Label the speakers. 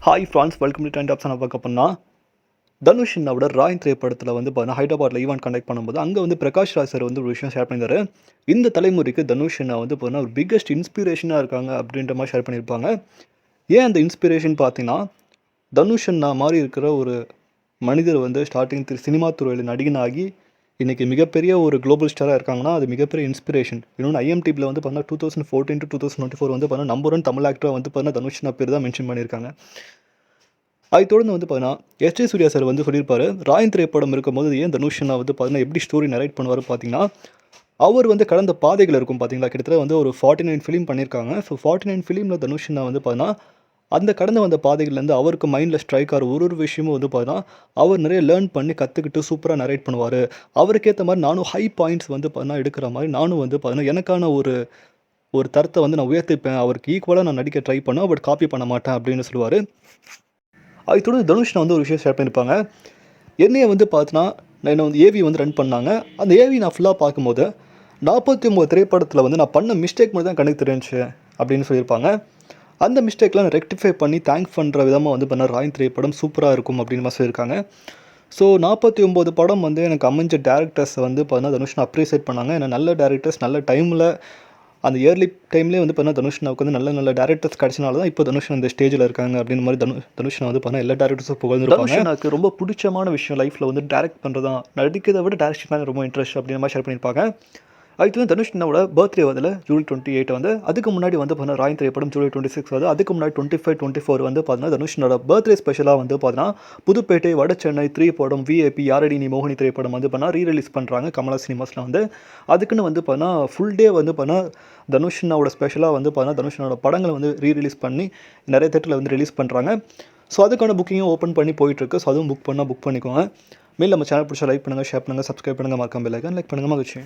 Speaker 1: Hi friends welcome to time option பார்க்க பண்ணால் தனுஷ் என்னோட ராயின் திரைப்படத்தில் வந்து பார்த்தீங்கன்னா ஹைதராபாத்தில் ஈவெண்ட் கண்டக்ட் பண்ணும்போது அங்கே வந்து பிரகாஷ் ராஜ் சார் வந்து ஒரு விஷயம் ஷேர் பண்ணியிருந்தாரு இந்த தலைமுறைக்கு தனுஷ் என்ன வந்து பார்த்தீங்கன்னா ஒரு பிக்கஸ்ட் இன்ஸ்பிரேஷனாக இருக்காங்க அப்படின்ற மாதிரி ஷேர் பண்ணியிருப்பாங்க ஏன் அந்த இன்ஸ்பிரேஷன் பார்த்தீங்கன்னா தனுஷ் அண்ணா மாதிரி இருக்கிற ஒரு மனிதர் வந்து ஸ்டார்டிங் சினிமா துறையில் நடிகனாகி இன்றைக்கி மிகப்பெரிய ஒரு குளோபல் ஸ்டாராக இருக்காங்கன்னா அது மிகப்பெரிய இன்ஸ்பிரேஷன் இன்னொன்று ஐஎம்டிபியில் வந்து பார்த்தீங்கன்னா two thousand fourteen to two thousand twenty four வந்து பார்த்தா நம்பர் ஒன் தமிழ் ஆக்டராக வந்து பார்த்தீங்கன்னா தனுஷ்னா பேர் தான் மென்ஷன் பண்ணியிருக்காங்க. அதை தொடர்ந்து வந்து பார்த்தீங்கன்னா எஸ் ஜே சூர்யா சார் வந்து சொல்லியிருப்பார் ராயன் திரைப்படம் இருக்கும்போது ஏன் தனுஷ் வந்து பார்த்தீங்கன்னா எப்படி ஸ்டோரி நரேட் பண்ணுவார் பார்த்தீங்கன்னா அவர் வந்து கடந்த பாதைகள் இருக்கும் பார்த்தீங்களா? கிட்டத்தட்ட வந்து ஒரு ஃபார்ட்டி நைன் ஃபிலிம் பண்ணியிருக்காங்க. ஸோ ஃபார்ட்டி நைன் ஃபிலிமில் தனுஷ் வந்து பார்த்தீங்கன்னா அந்த கடந்து வந்த பாதைகள்லேருந்து அவருக்கு மைண்டில் ஸ்ட்ரைக் ஆகிற ஒரு ஒரு விஷயமும் வந்து பார்த்தீங்கன்னா அவர் நிறைய லேர்ன் பண்ணி கற்றுக்கிட்டு சூப்பராக நரேட் பண்ணுவார். அவருக்கேற்ற மாதிரி நானும் ஹை பாயிண்ட்ஸ் வந்து பார்த்தீங்கன்னா எடுக்கிற மாதிரி நானும் வந்து பார்த்தீங்கன்னா எனக்கான ஒரு ஒரு தரத்தை வந்து நான் உயர்த்திப்பேன். அவருக்கு ஈக்குவலாக நான் நடிக்க ட்ரை பண்ணுவேன். பட் காப்பி பண்ண மாட்டேன் அப்படின்னு சொல்லுவார். அது தொடர்ந்து தனுஷ் நான் வந்து ஒரு விஷயம் ஷேர் பண்ணியிருப்பாங்க என்னையை வந்து பார்த்தீங்கன்னா நான் என்னை வந்து ஏவி வந்து ரன் பண்ணாங்க. அந்த ஏவி நான் ஃபுல்லாக பார்க்கும்போது நாற்பத்தி ஒம்பது திரைப்படத்தில் வந்து நான் பண்ண மிஸ்டேக் மட்டும் தான் கணக்கு தெரிஞ்சு அப்படின்னு சொல்லியிருப்பாங்க. அந்த மிஸ்டேக்லாம் நான் ரெக்டிஃபை பண்ணி தேங்க் பண்ணுற விதமாக வந்து பண்ண ராயின் திரைப்படம் சூப்பராக இருக்கும் அப்படின்னு சொல்லியிருக்காங்க. ஸோ நாற்பத்தி ஒம்பது படம் வந்து எனக்கு அமைஞ்ச டேரக்டர்ஸை வந்து பார்த்தீங்கன்னா தனுஷ்னா அப்ரிசியேட் பண்ணாங்க. ஏன்னா நல்ல டேரக்டர்ஸ் நல்ல டைமில் அந்த இயர்லி டைம்லேயே வந்து பார்த்தீங்கன்னா தனுஷ்னாவுக்கு வந்து நல்ல நல்ல டேரக்டர்ஸ் கிடச்சினால தான் இப்போ தனுஷ் அந்த ஸ்டேஜில் இருக்காங்க அப்படின்னு மாதிரி தனு தனுஷ் வந்து பார்த்தா எல்லா டேரக்டர்ஸும் புகழ்ந்துருப்பாங்க. எனக்கு ரொம்ப பிடிச்சமான விஷயம் லைஃப்பில் வந்து டேரக்ட் பண்ணுறது தான் நடிக்கிறத விட டேரக்ஷன் மேலே ரொம்ப இன்ட்ரெஸ்ட் அப்படின்ற மாதிரி ஷேர் பண்ணியிருப்பாங்க. அதுக்கு வந்து தனுஷ் என்னோட பர்த்டே வந்து ஜூலை டுவெண்ட்டி எயிட் வந்து. அதுக்கு முன்னாடி வந்து பார்த்தீங்கன்னா ராயன் திரைப்படம் ஜூலை டுவெண்ட்டி சிக்ஸ் வந்து அதுக்கு முன்னாடி டுவெண்ட்டி ஃபைவ் டுவெண்ட்டி ஃபோர் வந்து பார்த்தீங்கன்னா தனுஷனோட பர்த்டே ஸ்பெஷலாக வந்து பார்த்தீங்கன்னா புதுப்பேட்டை வட சென்னை த்ரீ படம் விஏபி யாரடி நீ மோகினி திரைப்படம் வந்து பண்ணால் ரீ ரிலீஸ் பண்ணுறாங்க கமலா சினிமாஸில் வந்து. அதுக்குன்னு வந்து பார்த்தீங்கன்னா ஃபுல் டே வந்து பார்த்தீங்கன்னா தனுஷனோட ஸ்பெஷலாக வந்து பார்த்தீங்கன்னா தனுஷனோட படங்களை வந்து ரீ ரிலீஸ் பண்ணி நிறைய தேட்டரில் வந்து ரிலீஸ் பண்ணுறாங்க ஸோ அதுக்கான புக்கிங்கும் ஓப்பன் பண்ணி போயிட்டுருக்கு. ஸோ அதுவும் புக் பண்ணால் புக் பண்ணிக்கோங்க. மேல் நம்ம சேனல் பிடிச்சா லைக் பண்ணுங்கள் ஷேர் பண்ணுங்கள் சப்ஸ்கிரைப் பண்ணுங்கள் மறக்காம லைக் லைக் பண்ணுங்கள் மகிழ்ச்சி.